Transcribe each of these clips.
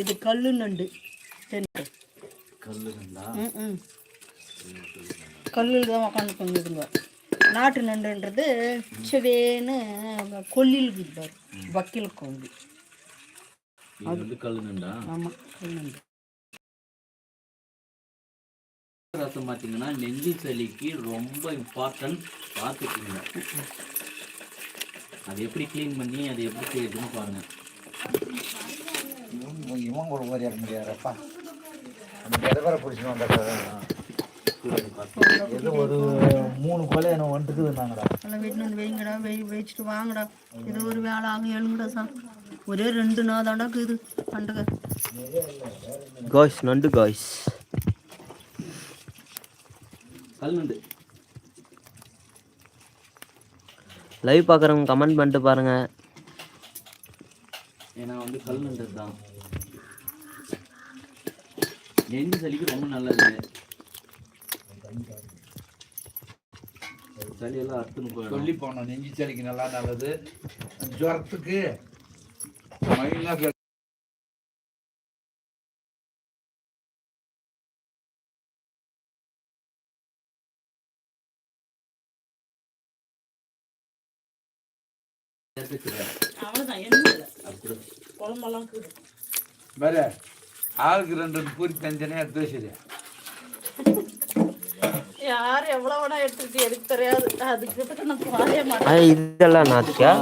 இது கல்லு நண்டு. ம் கல்லில் தான் உக்காந்து பண்ணிடுங்க நாட்டு நண்டுன்றது செவேன்னு கொல்லில் இருக்குது வக்கீல் கொல்லி இது வந்து கல்லுங்கண்டா ஆமாம் கல் நண்டு. ரசம் பார்த்தீங்கன்னா நெஞ்சு சளிக்கு ரொம்ப இம்பார்ட்டன்ட் பார்த்துக்கோங்க அது எப்படி க்ளீன் பண்ணி அதை எப்படி செய்யுதுன்னு பாருங்க. இவன் கூட ஓடி முடியாதுப்பா அந்த இடவரை பிடிச்சிட்டு வந்தாக்கா ஏதோ ஒரு மூணு கொலை என்ன வந்துட்டுக்குதுன்னாங்கடா எல்லாம் வீட்டில் வந்து வைங்கடா வெய் வச்சுட்டு வாங்கடா. இது ஒரு வேலை ஆகும் எழுங்கடா சார். ஒரே ரெண்டு நாள் தாண்டா இருக்குது. பண்டுக காய்ஸ் நண்டு காய்ஸ் கல்லுண்டு லைவ் பார்க்குறவங்க கமெண்ட் பண்ணிட்டு பாருங்க. ஏன்னா வந்து கல்லுண்டு தான். நெஞ்சு சளிக்கு ரொம்ப நல்லது. சளியெல்லாம் அறுத்துன்னு போயிடும் சொல்லி போனோம் நெஞ்சு சளிக்கு நல்லா நல்லது. ஜுரத்துக்கு மயிலாம் அவ்வளோதான் என்ன குழம்பெல்லாம் வேற? ஆளுக்கு ரெண்டு ரெண்டு பூரி தஞ்சனே எடுத்து வச்சுது யார் எவ்வளோ வேணா எடுத்துக்கிட்டு எனக்கு தெரியாது. அதுக்கு நான் மாட்டேன். ஆ இதெல்லாம் வைக்கிறேன்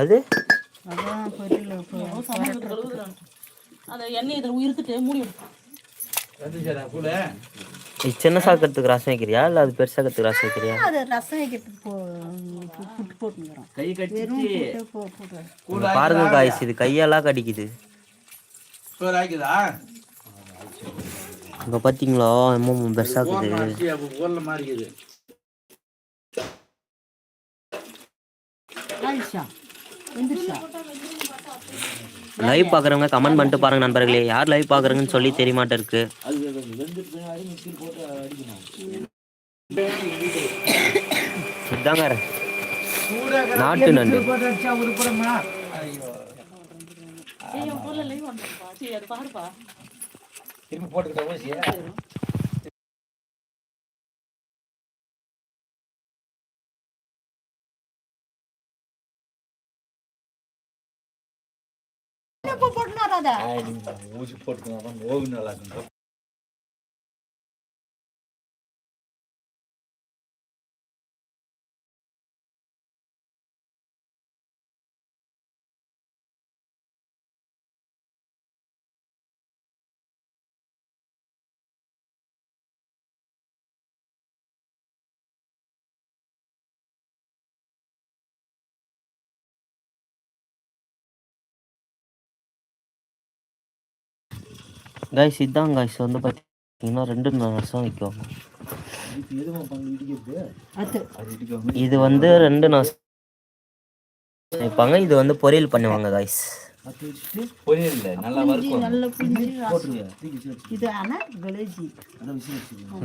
அது? அதான் பொரியல் அந்த எண்ணெய் இதில் உயிர்த்துட்டு மூடி விடு. வந்துச்சா கூட? சின்ன சாக்கிறதுக்கு ரசம் வைக்கிறியா? இல்லை அது பெருசாக்கிறதுக்கு ரசம் வைக்கிறியா? அது ரசம் வைக்கிறதுக்கு கை பாருங்க காய்ஸ் இது கையெல்லாம் கடிக்குது. இங்க பாத்தீங்களா? எம்மோ ஊரில் மாறிக்குது. ஆயிஷா எந்திரிச்சா? லைவ் பார்க்குறவங்க கமெண்ட் பண்ணிட்டு பாருங்க நண்பர்களே. யார் லைவ் பார்க்குறங்கன்னு சொல்லி தெரிய மாட்டேருக்கு இதாங்க. நாட்டு நண்டு. போட்டு ஊசியா எப்போ போட்டுனா தான் ஊசி போட்டுக்கலாம் ஓகு நல்லா இருக்கும் காய்ஸ் இதான் காய்ஸ் வந்து பார்த்தீங்கன்னா ரெண்டு அது இடிக்காம இது வந்து ரெண்டு நாசம் வைப்பாங்க இது வந்து பொரியல் பண்ணுவாங்க காய்ஸ்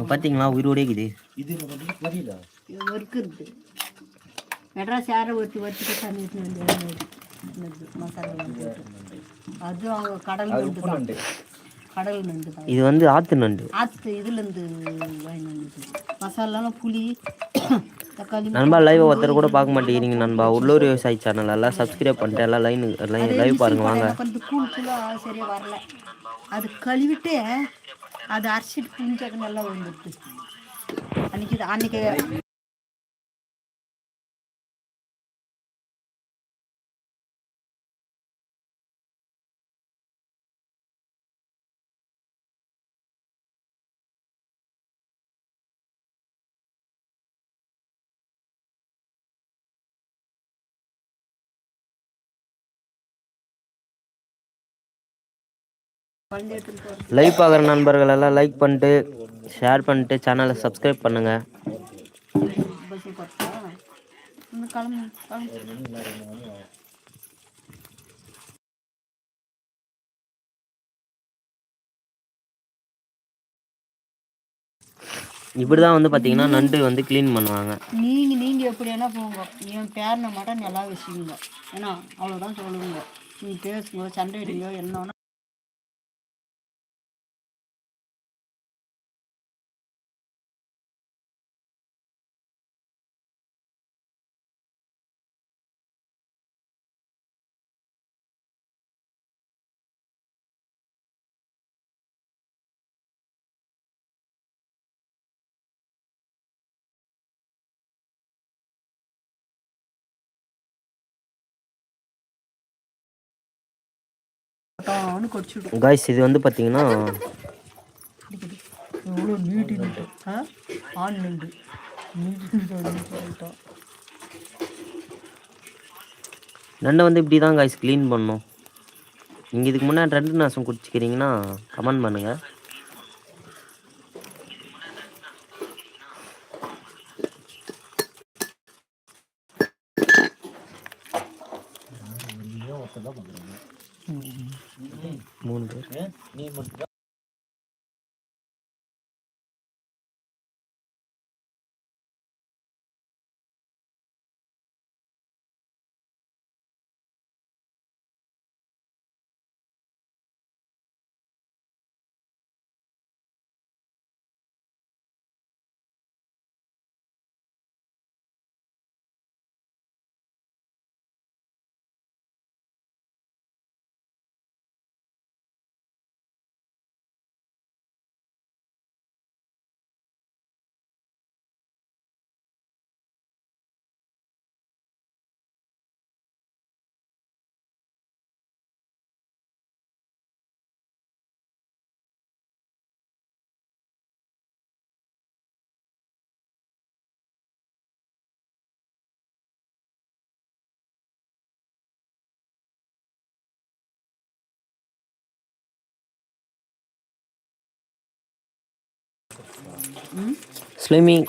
பார்த்தீங்களா உயிரோடே இது மெட்ராஸ் யாரை ஒருத்தி வந்து என்னது, மசாலா அது அவங்க கடல் கடல் நண்டு தான். இது வந்து ஆத்து நண்டு. ஆற்று இதுலேருந்து மசாலாலாம் புளி தக்காளி நண்பா லைவ் ஒருத்தர் கூட பார்க்க மாட்டேங்கிறீங்க நண்பா. உள்ளூர் விவசாயி சேனல் எல்லாம் சப்ஸ்கிரைப் பண்ணிட்டு எல்லாம் லைன் லைன் லைவ் பாருங்க வாங்க. கொஞ்சம் கூழ் கூழாக சரியாக வரல. அது கழுவிட்டு அது அரைச்சிட்டு புளிஞ்சாக்க நல்லா வந்துடுது அன்னைக்கு அன்னைக்கு லைவ் பார்க்குற நண்பர்கள் எல்லாம் லைக் பண்ணிட்டு ஷேர் பண்ணிட்டு சேனலை சப்ஸ்கிரைப் பண்ணுங்க. இப்படிதான் இப்படி தான் வந்து பார்த்தீங்கன்னா நண்டு வந்து க்ளீன் பண்ணுவாங்க. நீங்கள் நீங்கள் எப்படி என்ன போங்க. என் பேரனை மட்டும் நல்லா வச்சுக்கோங்க ஏன்னா அவ்வளவுதான் சொல்லுங்க. நீ பேசுங்க சண்டை அடியோ என்ன காய்ஸ் இது வந்து பார்த்தீங்கன்னா எவ்வளோ நீட்டி ஆ? ஆண் நண்டை வந்து இப்படி தான் காய்ஸ் க்ளீன் பண்ணணும். நீங்கள் இதுக்கு முன்னாடி ரெண்டு நாசம் குடிச்சிக்கிறீங்கன்னா கமெண்ட் பண்ணுங்கள் Slimming.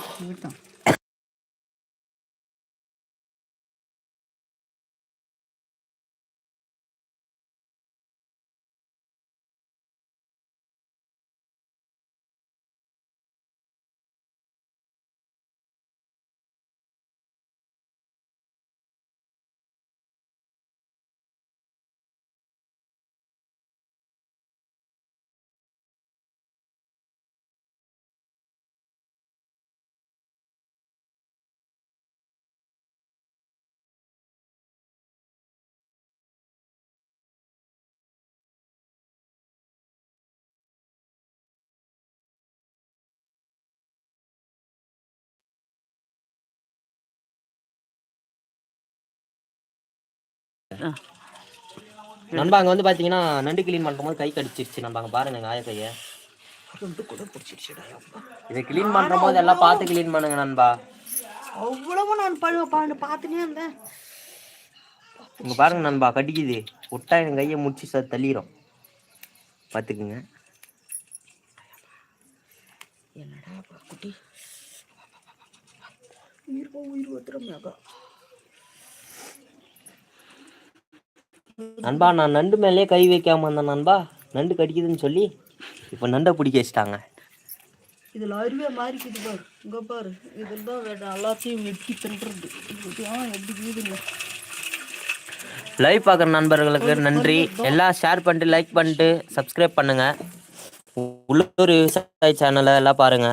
நண்பா அங்கே வந்து பார்த்தீங்கன்னா நண்டு க்ளீன் பண்ணும்போது கை கடிச்சிருச்சு நண்பா அங்கே பாருங்க ஆய கையை இதை க்ளீன் பண்ணுற போது எல்லாம் பார்த்து க்ளீன் பண்ணுங்க நண்பா. அவ்வளவு நான் பழுவ பாண்டு பார்த்துனே இருந்தேன். இங்கே பாருங்க நண்பா கடிக்குது. விட்டா என் கையை முடிச்சு சார் தள்ளிடும் பார்த்துக்குங்க. என்னடா குட்டி. உயிர் போ உயிர் ஒத்துறோம்னாக்கா நண்பா நான் நண்டு மேலேயே கை வைக்காம இருந்தேன் நண்பா. நண்டு கடிக்குதுன்னு சொல்லி இப்போ நண்டை பிடிக்க வச்சிட்டாங்க. இதில் அருவே மாறிக்குது பாரு. இங்கே பாரு. இதில் தான் எல்லாத்தையும் வெட்டி தின்றது. எப்படி லைவ் பார்க்குற நண்பர்களுக்கு நன்றி. எல்லாம் ஷேர் பண்ணிட்டு லைக் பண்ணிட்டு சப்ஸ்கிரைப் பண்ணுங்க. உள்ளூர் விவசாய சேனலை எல்லாம் பாருங்க.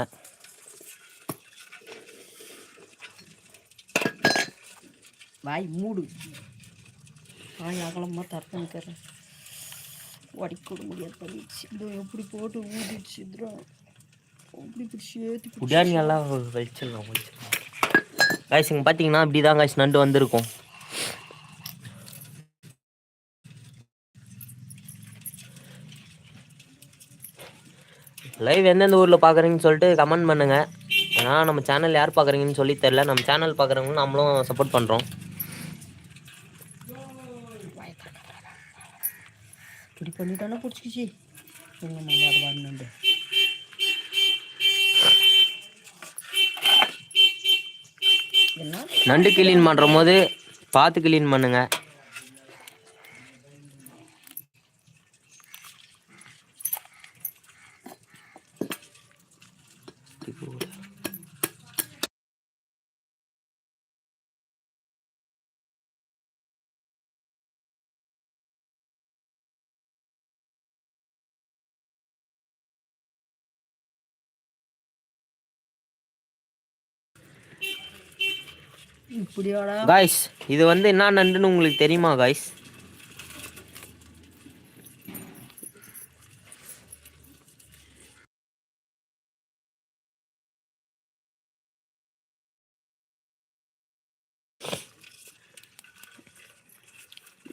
வாய் மூடு. காய் அகலமாக தரத்து நிற்கிறேன் உடைக்க முடியாது பண்ணிடுச்சு. இதோ எப்படி போட்டு ஊதிடுச்சு இதோ அப்படி பிடிச்சி ஏற்றி பிடிச்சி எல்லாம் வச்சிடலாம் வெளிச்சிடலாம் காய்ஸ் இங்கே பார்த்தீங்கன்னா இப்படி தான் காய்ஸ் நண்டு வந்திருக்கும். லைவ் எந்தெந்த ஊரில் பார்க்குறீங்கன்னு சொல்லிட்டு கமெண்ட் பண்ணுங்க. ஏன்னா நம்ம சேனல் யார் பார்க்குறீங்கன்னு சொல்லி தெரில நம்ம சேனல் பார்க்குறவங்களும் நம்மளும் சப்போர்ட் பண்ணுறோம் இப்படி பண்ணிட்டானா பிடிச்சிக்கிச்சு. மாமா அது வரணுண்டு நண்டு கிளீன் பண்ணுற போது பார்த்து கிளீன் பண்ணுங்க. காய்ஸ் இது வந்து என்ன நண்டுன்னு உங்களுக்கு தெரியுமா காய்ஸ்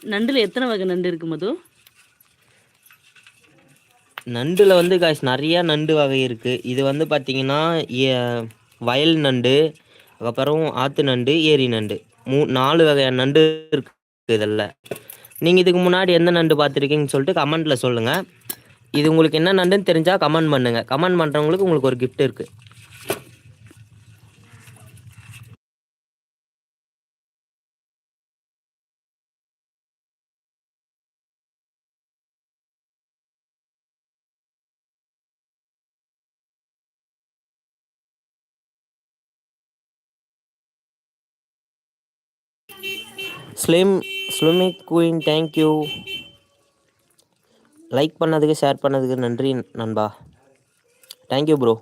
நண்டுல எத்தனை வகை நண்டு இருக்கு மது? நண்டில் வந்து காய்ஸ் நிறைய நண்டு வகை இருக்குது இது வந்து பார்த்தீங்கன்னா ஏ- வயல் நண்டு அதுக்கப்புறம் ஆற்று நண்டு ஏரி நண்டு. மூ நாலு வகையான நண்டு இருக்குது இதில். நீங்கள் இதுக்கு முன்னாடி எந்த நண்டு பார்த்துருக்கீங்கன்னு சொல்லிட்டு கமெண்ட்டில் சொல்லுங்கள் இது உங்களுக்கு என்ன நண்டுன்னு தெரிஞ்சால் கமெண்ட் பண்ணுங்கள் கமெண்ட் பண்ணுறவங்களுக்கு உங்களுக்கு ஒரு கிஃப்ட் இருக்குது ஸ்லிம் ஸ்லிமிக் குயின் தேங்க்யூ லைக் பண்ணதுக்கு ஷேர் பண்ணதுக்கு நன்றி நண்பா. தேங்க்யூ ப்ரோ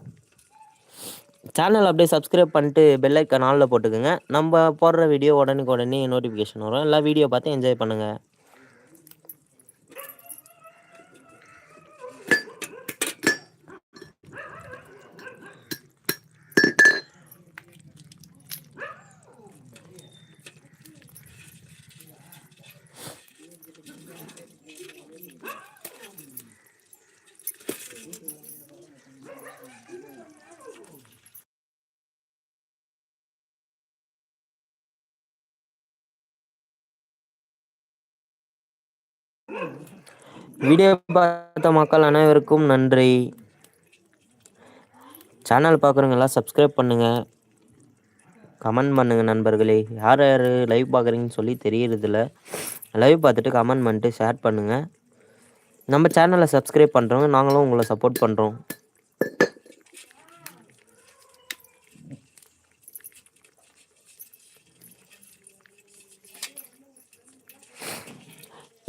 சேனல் அப்படியே சப்ஸ்கிரைப் பண்ணிட்டு பெல் ஐக்கான் ஆலில் போட்டுக்கோங்க. நம்ம போடுற வீடியோ உடனுக்கு உடனே நோட்டிஃபிகேஷன் வரும். எல்லா வீடியோ பார்த்து என்ஜாய் பண்ணுங்கள் வீடியோ பார்த்த மக்கள் அனைவருக்கும் நன்றி. சேனல் பார்க்குறவங்க எல்லாம் சப்ஸ்கிரைப் பண்ணுங்கள் கமெண்ட் பண்ணுங்கள் நண்பர்களே. யார் யார் லைவ் பார்க்குறீங்கன்னு சொல்லி தெரியறதில்ல. லைவ் பார்த்துட்டு கமெண்ட் பண்ணிட்டு ஷேர் பண்ணுங்கள் நம்ம சேனலை சப்ஸ்கிரைப் பண்ணுறவங்க நாங்களும் உங்களை சப்போர்ட் பண்ணுறோம்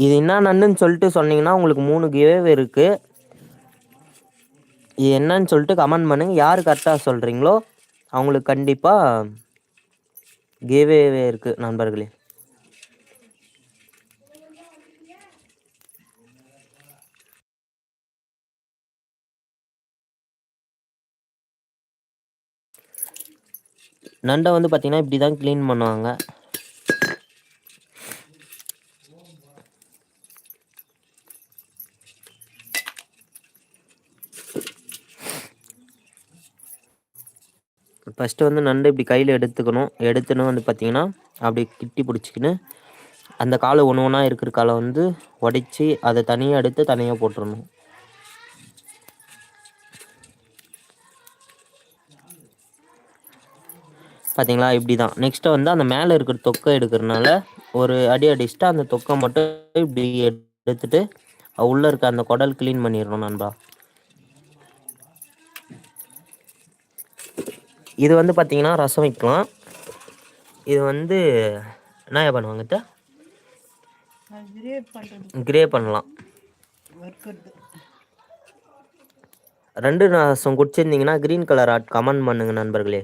இது என்ன நண்டுன்னு சொல்லிட்டு சொன்னீங்கன்னா உங்களுக்கு மூணு கிவே இருக்குது இது என்னன்னு சொல்லிட்டு கமெண்ட் பண்ணுங்க. யார் கரெக்டாக சொல்கிறீங்களோ அவங்களுக்கு கண்டிப்பாக கிவே இருக்குது நண்பர்களே. நண்டை வந்து பார்த்தீங்கன்னா இப்படி தான் க்ளீன் பண்ணுவாங்க. ஃபஸ்ட்டு வந்து நண்டு இப்படி கையில் எடுத்துக்கணும். எடுத்துன்னு வந்து பார்த்தீங்கன்னா அப்படி கிட்டி பிடிச்சிக்கின்னு அந்த காலை ஒன்று ஒன்றா இருக்கிற காலை வந்து உடைச்சி அதை தனியாக எடுத்து தனியாக போட்டுடணும் பார்த்தீங்களா இப்படி தான் நெக்ஸ்ட்டு வந்து அந்த மேலே இருக்கிற தொக்கை எடுக்கிறனால ஒரு அடி அடிச்சுட்டு அந்த தொக்கை மட்டும் இப்படி எடுத்துட்டு உள்ளே இருக்க அந்த குடல் க்ளீன் பண்ணிடணும் நண்பா. இது வந்து பார்த்திங்கன்னா ரசம் வைக்கலாம். இது வந்து என்ன பண்ணுவாங்க கிரே பண்ணலாம். ரெண்டு ரசம் குடிச்சிருந்தீங்கன்னா க்ரீன் கலர் ஆட் கமெண்ட் பண்ணுங்க நண்பர்களே.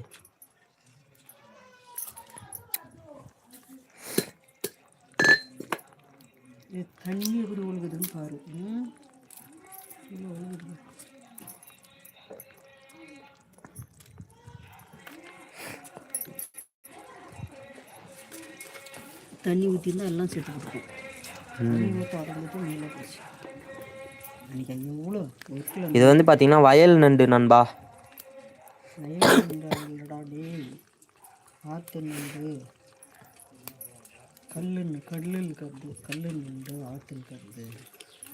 தண்ணி எப்படி ஒழுகுதுன்னு பாரு ம் இது ஒழுகுது தண்ணி ஊற்றிருந்தா எல்லாம் செத்து கொடுக்கும் தண்ணி ஊற்ற ஆரம்பிச்சு மேலே போச்சு. அன்றைக்கி எவ்வளோ ஒரு கிலோ இது வந்து பார்த்தீங்கன்னா வயல் நண்டு நண்பா. வயல் நண்டு டேய். ஆற்று நண்டு. கல்லு கல்லு இருக்கிறது கல்லு நண்டு ஆற்று இருக்கிறது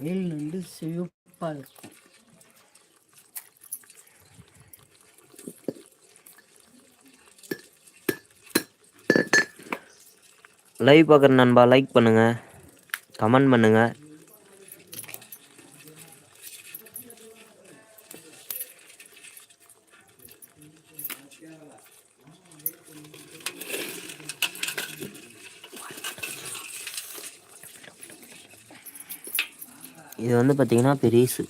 வயல் நண்டு சிவப்பாக இருக்கும். லைவ் பார்க்குற நண்பா லைக் பண்ணுங்கள் கமெண்ட் பண்ணுங்கள் இது வந்து பார்த்தீங்கன்னா பெரிசு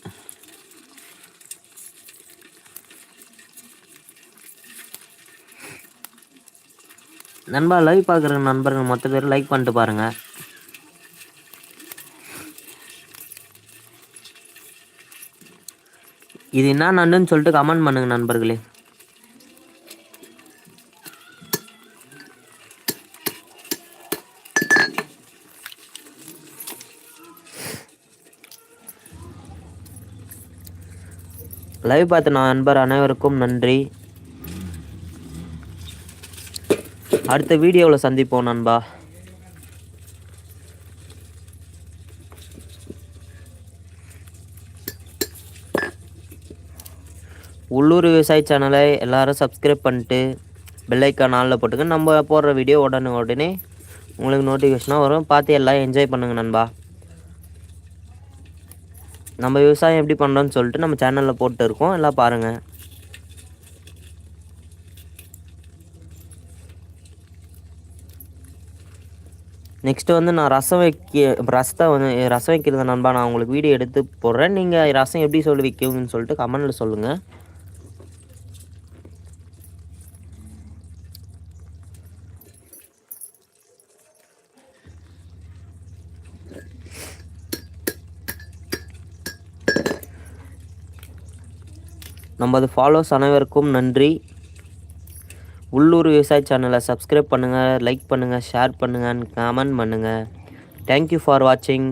நண்பா லைவ் பார்க்குற நண்பர்கள் மொத்த பேர் லைக் பண்ணிட்டு பாருங்கள் இது என்ன நண்டுன்னு சொல்லிட்டு கமெண்ட் பண்ணுங்க நண்பர்களே. லைவ் பார்த்த நண்பர் அனைவருக்கும் நன்றி. அடுத்த வீடியோவில் சந்திப்போம் நண்பா. உள்ளூர் விவசாய சேனலை எல்லாரும் சப்ஸ்கிரைப் பண்ணிட்டு பெல்லைக்கான் ஆளில் போட்டுங்க. நம்ம போடுற வீடியோ உடனே உடனே உங்களுக்கு நோட்டிஃபிகேஷனாக வரும். பார்த்து எல்லாம் என்ஜாய் பண்ணுங்க நண்பா. நம்ம விவசாயம் எப்படி பண்ணுறோன்னு சொல்லிட்டு நம்ம சேனலில் போட்டு இருக்கோம். எல்லாம் பாருங்கள் நெக்ஸ்ட்டு வந்து நான் ரசம் வைக்க ரசத்தை வந்து ரசம் வைக்கிறது நண்பா நான் உங்களுக்கு வீடியோ எடுத்து போடுறேன். நீங்கள் ரசம் எப்படி சொல்லி வைக்கணும்னு சொல்லிட்டு கமெண்டில் சொல்லுங்கள் நமது ஃபாலோஸ் அனைவருக்கும் நன்றி. உள்ளூர் விவசாய சேனலை சப்ஸ்கிரைப் பண்ணுங்கள் லைக் பண்ணுங்கள் ஷேர் பண்ணுங்கள் கமெண்ட் பண்ணுங்கள் தேங்க்யூ ஃபார் வாட்சிங்